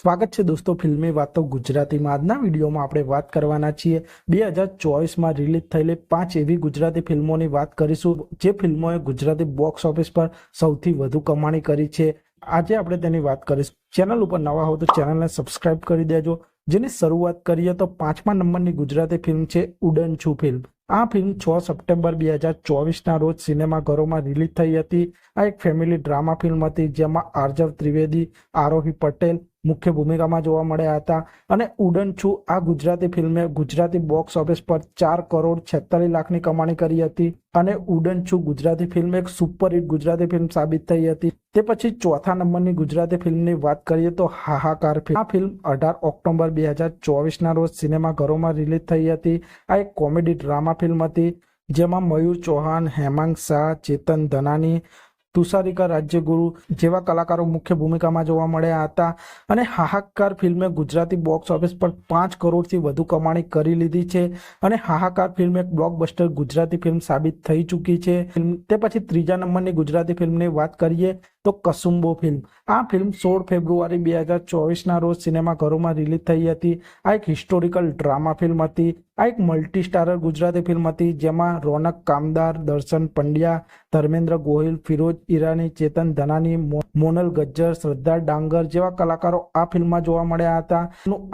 સ્વાગત છે દોસ્તો ફિલ્મી વાતો ગુજરાતીમાં. આજના વિડીયોમાં આપણે વાત કરવાના છીએ બે હજાર ચોવીસમાં રિલીઝ થયેલી પાંચ એવી ગુજરાતી ફિલ્મોની વાત કરીશું, જે ફિલ્મોએ ગુજરાતી બોક્સ ઓફિસ પર સૌથી વધુ કમાણી કરી છે. આજે આપણે તેની વાત કરીશું. ચેનલ ઉપર નવા હો તો ચેનલને સબસ્ક્રાઇબ કરી દેજો. જેની શરૂઆત કરીએ તો પાંચમા નંબરની ગુજરાતી ફિલ્મ છે ઉડન છું ફિલ્મ. આ ફિલ્મ છ સપ્ટેમ્બર બે હજાર ચોવીસના રોજ સિનેમાઘરોમાં રિલીઝ થઈ હતી. આ એક ફેમિલી ડ્રામા ફિલ્મ હતી, જેમાં આર્જવ ત્રિવેદી, આરોહી પટેલ મુખ્ય ભૂમિકામાં જોવા મળ્યા હતા. અને ઉડન છું, આ ગુજરાતી ફિલ્મે ગુજરાતી બોક્સ ઓફિસ પર ચાર કરોડ છેતાલીસ લાખની કમાણી કરી હતી. અને ઉડન છું, ગુજરાતી ફિલ્મ એક સુપરહિટ ગુજરાતી ફિલ્મ સાબિત થઈ હતી. તે પછી ચોથા નંબરની ગુજરાતી ફિલ્મની વાત કરીએ તો હાહાકાર ફિલ્મ. આ ફિલ્મ અઢાર ઓક્ટોબર બે હજાર ચોવીસના રોજ સિનેમાઘરોમાં રિલીઝ થઈ હતી. આ એક કોમેડી ડ્રામા ફિલ્મ હતી, જેમાં મયુર ચૌહાણ, હેમાંગ શાહ, ચેતન ધનાની તુષારિકા રાજ્યગુરુ જેવા કલાકારો મુખ્ય ભૂમિકામાં જોવા મળ્યા હતા અને હાહાકાર ફિલ્મે ગુજરાતી બોક્સ ઓફિસ પર પાંચ કરોડથી વધુ કમાણી કરી લીધી છે અને હાહાકાર ફિલ્મ એક બ્લોકબસ્ટર ગુજરાતી ફિલ્મ સાબિત થઈ ચૂકી છે. તે પછી ત્રીજા નંબરની ગુજરાતી ફિલ્મની વાત કરીએ તો કસુંબો ફિલ્મ. આ ફિલ્મ સોળ ફેબ્રુઆરી બે હજાર ચોવીસના રોજ સિનેમાઘરોમાં રિલીઝ થઈ હતી. આ એક હિસ્ટોરિકલ ડ્રામા ફિલ્મ હતી. આ એક મલ્ટી સ્ટારર ગુજરાતી ફિલ્મ હતી જેમાં રોનક કામદાર, દર્શન પંડ્યા, ધર્મેન્દ્ર ગોહિલ, ફિરોજ ઈરાની, ચેતન ધનાની મોનલ ગજ્જર, શ્રદ્ધા ડાંગર જેવા કલાકારો આ ફિલ્મમાં જોવા મળ્યા હતા.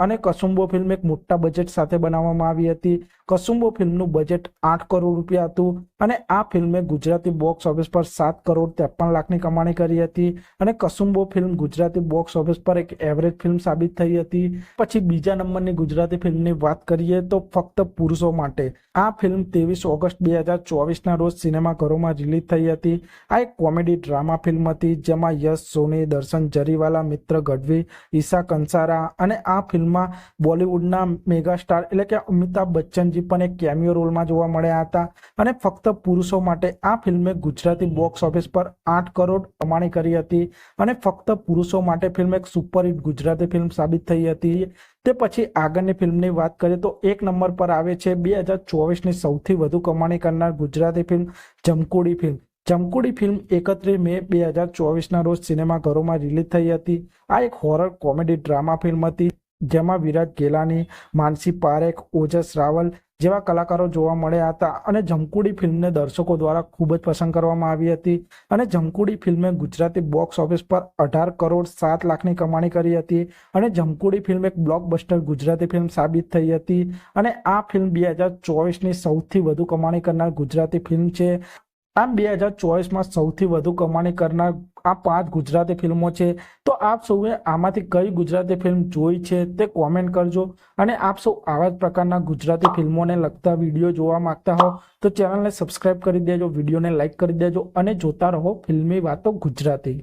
અને કસુંબો ફિલ્મ એક મોટા બજેટ સાથે બનાવવામાં આવી હતી. કસુંબો ફિલ્મનું બજેટ આઠ કરોડ રૂપિયા હતું અને આ ફિલ્મે ગુજરાતી બોક્સ ઓફિસ પર સાત કરોડ ત્રેપન લાખની કમાણી કરી હતી અને Kasumbo film Gujarati box office પર એક એવરેજ ફિલ્મ સાબિત થઈ હતી. પછી બીજા નંબરની ગુજરાતી ફિલ્મની વાત કરીએ તો ફક્ત પુરુષો માટે. આ ફિલ્મ ત્રેવીસ ઓગસ્ટ બે હજાર ચોવીસના રોજ સિનેમાઘરોમાં રિલીઝ થઈ હતી. આ એક કોમેડી ડ્રામા ફિલ્મ હતી, જેમાં યશ, સોની, દર્શન જરીવાલા, મિત્ર ગઢવી, ઈશા કંસારા અને આ ફિલ્મમાં બોલિવૂડના મેગા સ્ટાર એટલે કે અમિતાભ બચ્ચનજી પણ એક કેમિયો રોલમાં જોવા મળ્યા હતા. અને ફક્ત પુરુષો માટે આ ફિલ્મે ગુજરાતી બોક્સ ઓફિસ પર આઠ કરોડ કમાણી કરી હતી. અને ફક્ત પુરુષો માટે ફિલ્મ એક સુપરહિટ ગુજરાતી ફિલ્મ સાબિત થઈ હતી. તે પછી આગળની ફિલ્મની વાત કરીએ તો એક નંબર પર આવે છે બે હજાર ચોવીસની સૌથી વધુ કમાણી કરનાર Gujarati film Jamkudi film. Jamkudi film એકત્રીસ મે બે હજાર ચોવીસના રોજ સિનેમાઘરોમાં રિલીઝ થઈ હતી. આ એક હોરર કોમેડી ડ્રામા ફિલ્મ હતી, જેમાં વિરાટ ગેલાની, માનસી પારેખ, ઓજસ રાવલ જેવા કલાકારો જોવા મળ્યા હતા અને જમકુડી ફિલ્મને દર્શકો દ્વારા ખૂબ જ પસંદ કરવામાં આવી હતી. અને જમકુડી ફિલ્મે ગુજરાતી બોક્સ ઓફિસ પર અઢાર કરોડ સાત લાખની કમાણી કરી હતી અને જમકુડી ફિલ્મ એક બ્લોકબસ્ટર ગુજરાતી ફિલ્મ સાબિત થઈ હતી. અને આ ફિલ્મ બે હજાર ચોવીસની સૌથી વધુ કમાણી કરનાર ગુજરાતી ફિલ્મ છે. આમ બે હજાર ચોવીસમાં સૌથી વધુ કમાણી કરનાર આ પાંચ ગુજરાતી ફિલ્મો છે. તો આપ સૌએ આમાંથી કઈ ગુજરાતી ફિલ્મ જોઈ છે તે કોમેન્ટ કરજો. અને આપ સૌ આવા જ પ્રકારના ગુજરાતી ફિલ્મોને લગતા વીડિયો જોવા માંગતા હો તો ચેનલને સબસ્ક્રાઇબ કરી દેજો, વિડીયોને લાઇક કરી દેજો અને જોતા રહો ફિલ્મી વાતો ગુજરાતી.